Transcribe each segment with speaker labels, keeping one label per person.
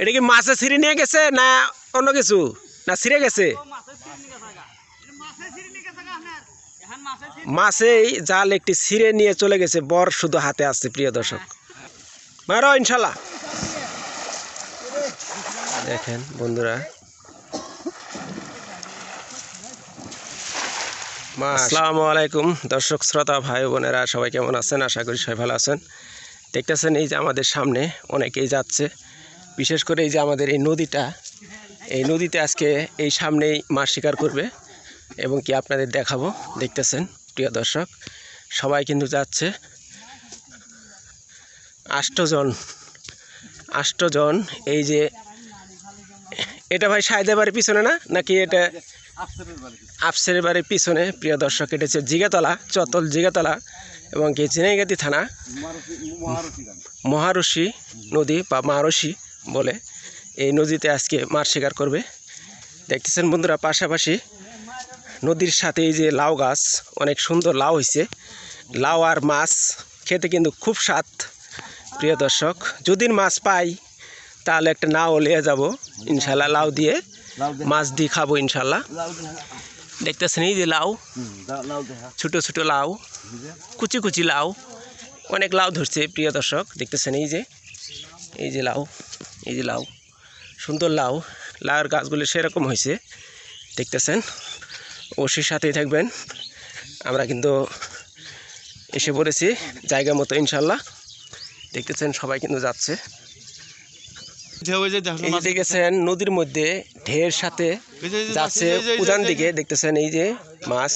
Speaker 1: এটা কি মাছে ছিঁড়ে নিয়ে গেছে না অন্য কিছু? না ছিঁড়ে গেছে? মাছেই জাল একটি ছিঁড়ে নিয়ে চলে গেছে বর শুধু হাতে আসছে প্রিয় দর্শক। মারো ইনশাল্লাহ। দেখেন বন্ধুরা। আসসালামু আলাইকুম দর্শক শ্রোতা ভাই বোনেরা সবাই কেমন আছেন? আশা করি সবাই ভালো আছেন। দেখতেছেন এই যে আমাদের সামনে অনেকেই যাচ্ছে। বিশেষ করে এই যে আমাদের এই নদীটা এই নদীতে আজকে এই সামনেই মাছ শিকার করবে এবং কি আপনাদের দেখাবো দেখতেছেন প্রিয় দর্শক সবাই কিন্তু যাচ্ছে। আষ্টজন আষ্টজন এই যে এটা ভাই সাহেদের বাড়ির পিছনে না? নাকি এটা আফসের বাড়ির পিছনে? প্রিয় দর্শক এটা হচ্ছে জিগাতলা চতল জিগাতলা এবং কি চিনাইগাতি থানা। মহারশি নদী বা মারসি বলে এই নদীতে আজকে মাছ শিকার করবে। দেখতেছেন বন্ধুরা পাশাপাশি নদীর সাথে এই যে লাউ গাছ অনেক সুন্দর লাউ হয়েছে লাউ আর মাছ খেতে কিন্তু খুব স্বাদ প্রিয় দর্শক। যদি মাছ পাই তাহলে একটা নাও নিয়ে যাব ইনশাল্লাহ লাউ দিয়ে। মাছ দিয়ে খাব ইনশাল্লাহ দেখতেছেন এই যে লাউ ছোট ছোট লাউ কুচি কুচি লাউ অনেক লাউ ধরছে প্রিয় দর্শক। দেখতেছেন এই যে এই যে লাউ। এই যে লাউ, সুন্দর লাউ। লাউর গাছগুলো সেরকম হয়েছে, দেখতেছেন? অবশ্যই সাথেই থাকবেন। আমরা কিন্তু এসে পড়েছি জায়গা মতো, ইনশাল্লাহ। দেখতেছেন, সবাই কিন্তু যাচ্ছে। দেখেছেন, নদীর মধ্যে ঢের সাথে যাচ্ছে উজান দিকে। দেখতেছেন, এই যে মাছ,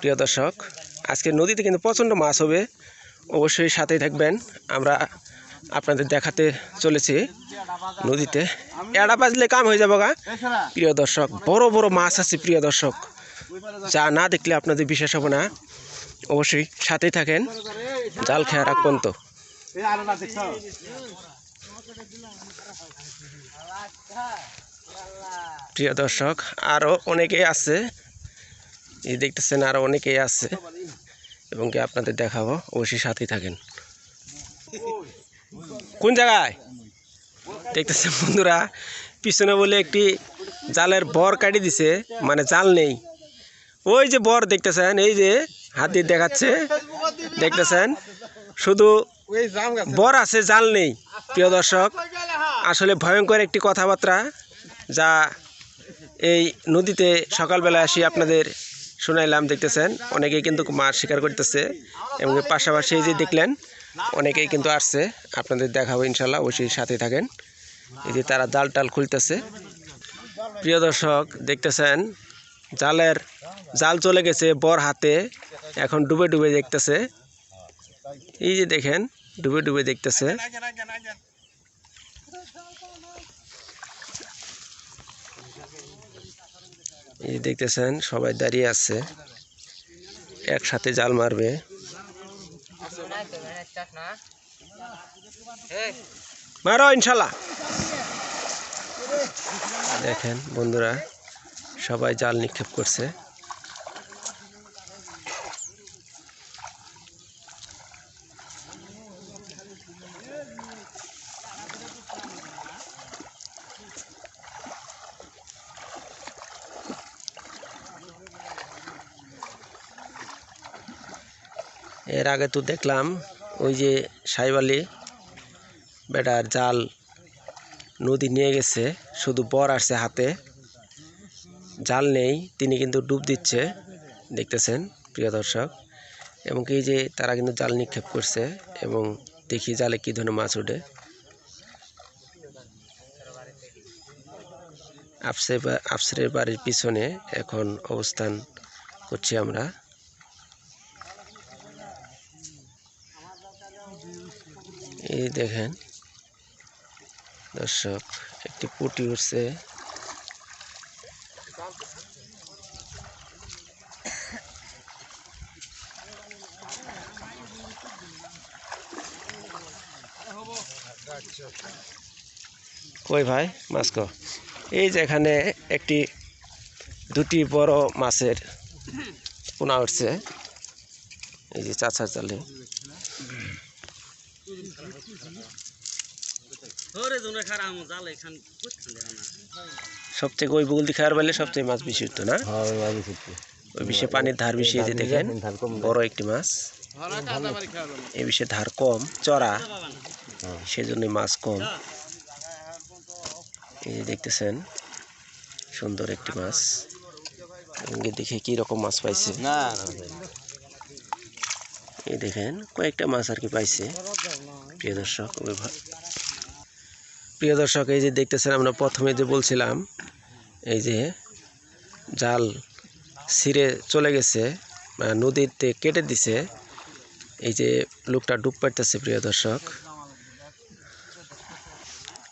Speaker 1: প্রিয় দর্শক। আজকে নদীতে কিন্তু প্রচণ্ড মাছ হবে। অবশ্যই সাথেই থাকবেন। আমরা আপনাদের দেখাতে চলেছি। নদীতে। এড়া বাজলে কাম হয়ে যাব গা। প্রিয় দর্শক, বড় বড় মাছ আছে প্রিয় দর্শক। যা না দেখলে আপনাদের বিশ্বাস হবে না। অবশ্যই সাথেই থাকেন। জাল খেয়া রাখবেন তো প্রিয় দর্শক আরও অনেকেই আছে। এই দেখতেছেন আরও অনেকেই আছে। এবং কি আপনাদের দেখাবো। অবশ্যই সাথেই থাকেন। কোন জায়গায়? দেখতেছেন বন্ধুরা, পিছনে বলে একটি জালের বর কাটি দিছে মানে জাল নেই। ওই যে বর দেখতেছেন, এই যে হাতি দেখাচ্ছে, দেখতেছেন? শুধু বর আছে, জাল নেই, প্রিয় দর্শক। আসলে ভয়ঙ্কর একটি কথাবার্তা যা এই নদীতে সকালবেলা আসি আপনাদের শোনাইলাম, দেখতেছেন? অনেকেই কিন্তু মাছ শিকার করতেছে এবং পাশাপাশি যে দেখলেন, অনেকেই কিন্তু আসছে। আপনাদের দেখাবো ইনশাল্লাহ, অবশ্যই সাথে থাকেন। যে তারা জাল টাল খুলতেছে। প্রিয় দর্শক, দেখতেছেন, জালের জাল চলে গেছে বর হাতে, এখন ডুবে ডুবে দেখতেছে। এই যে দেখেন, ডুবে ডুবে দেখতেছে। এই যে দেখতেছেন, সবাই দাঁড়িয়ে আছে। একসাথে জাল মারবে। মারো, ইনশাল্লাহ। দেখেন, বন্ধুরা, সবাই জাল নিক্ষেপ করছে। এর আগে তো দেখলাম, ওই যে সাইবালি বেটার জাল নদী নিয়ে গেছে, শুধু বর আসছে হাতে। জাল নেই, তিনি কিন্তু ডুব দিচ্ছে, দেখতেছেন, প্রিয় দর্শক। এবং কি যে তারা কিন্তু জাল নিক্ষেপ করছে এবং দেখি জালে কী ধরনের মাছ ওঠে। আফসে আফসরের বাড়ির পিছনে এখন অবস্থান করছি আমরা। এই দেখেন দর্শক, একটি পুটি উঠছে কই ভাই, মাছ কো? এই যে এখানে একটি, দুটি বড় মাছের পোনা উঠছে এই যে চাচা চালে সবথেকে ওই বগুল দিকে আর বললে সবথেকে মাছ বেশি উঠতো না?
Speaker 2: হ্যাঁ ওই
Speaker 1: বিষয়ে পানির ধার বেশি যে দেখেন বড় একটি মাছ। এই বিষয়ে ধার কম চড়া। সেজন্য মাছ কম। এই যে দেখতেছেন সুন্দর একটি মাছ। দেখে কি রকম মাছ পাইছে। এই দেখেন কয়েকটা মাছ আর কি পাইছে। প্রিয় দর্শক প্রিয় দর্শক, এই যে দেখতেছেন আমরা প্রথমে যে বলছিলাম, এই যে জাল ছিঁড়ে চলে গেছে নদীতে কেটে দিছে, এই যে লোকটা ডুব পাইতেছে প্রিয় দর্শক।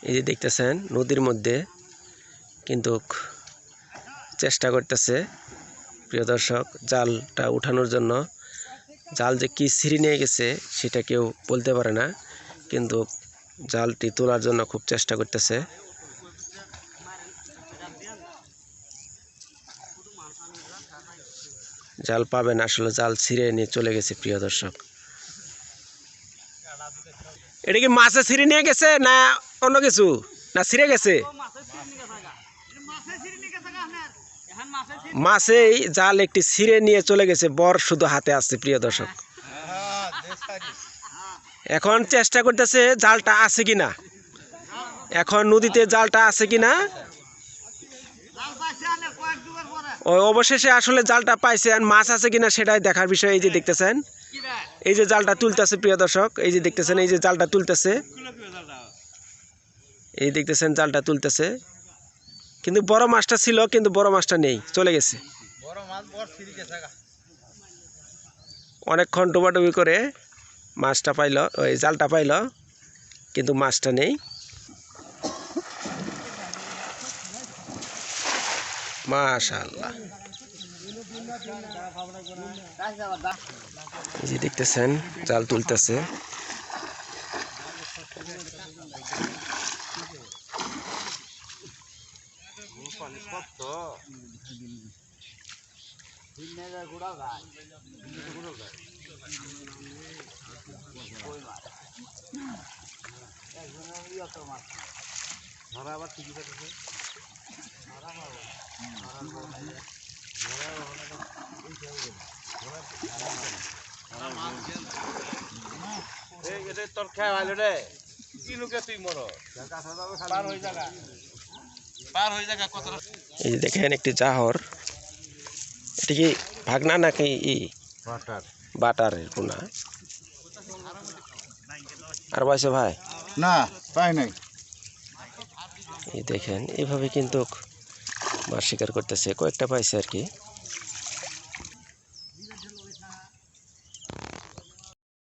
Speaker 1: এই যে দেখতেছেন, নদীর মধ্যে কিন্তু চেষ্টা করতেছে প্রিয় দর্শক জালটা উঠানোর জন্য। জাল যে কি ছিঁড়ে নিয়ে গেছে সেটা কেউ বলতে পারে না, কিন্তু জালটি তোলার জন্য খুব চেষ্টা করতেছে। জাল পাবেন, আসলে জাল ছিঁড়ে নিয়ে চলে গেছে, প্রিয় দর্শক। এটা কি মাছে ছিঁড়ে নিয়ে গেছে না অন্য কিছু? না ছিঁড়ে গেছে? মাছেই জাল একটি ছিঁড়ে নিয়ে চলে গেছে, বর শুধু হাতে আসছে, প্রিয় দর্শক। এখন চেষ্টা করতেছে জালটা আছে কিনা। এখন নদীতে জালটা আছে কিনা। ওই অবশেষে আসলে জালটা পাইছে আর মাছ আছে কিনা সেটাই দেখার বিষয় এই যে দেখতেছেন। এই যে জালটা তুলতেছে প্রিয় দর্শক এই যে দেখতেছেন এই যে জালটা তুলতেছে। এই দেখতেছেন জালটা তুলতেছে। কিন্তু বড় মাছটা ছিল কিন্তু বড় মাছটা নেই চলে গেছে। অনেকক্ষণ ডোবাডুবি করে মাছটা পাইল ওই জালটা পাইল কিন্তু মাছটা নেই। মাশাল্লাহ যে দেখতেছেন জাল তুলতেছে।
Speaker 2: তোর খেয়ে ভালো রে কি লোকে তুই মর পার হয়ে যাগা পার হয়ে যাগা কত
Speaker 1: এই দেখেন একটি জাহর। এটা কি ভাগনা নাকি ই?
Speaker 2: ওয়াটার
Speaker 1: বাটারের পোনা। আর পাইছে ভাই?
Speaker 3: না পাই নাই।
Speaker 1: এই দেখেন এভাবে কিন্তু মাছ শিকার করতেছে। কয়েকটা পাইছে আর কি।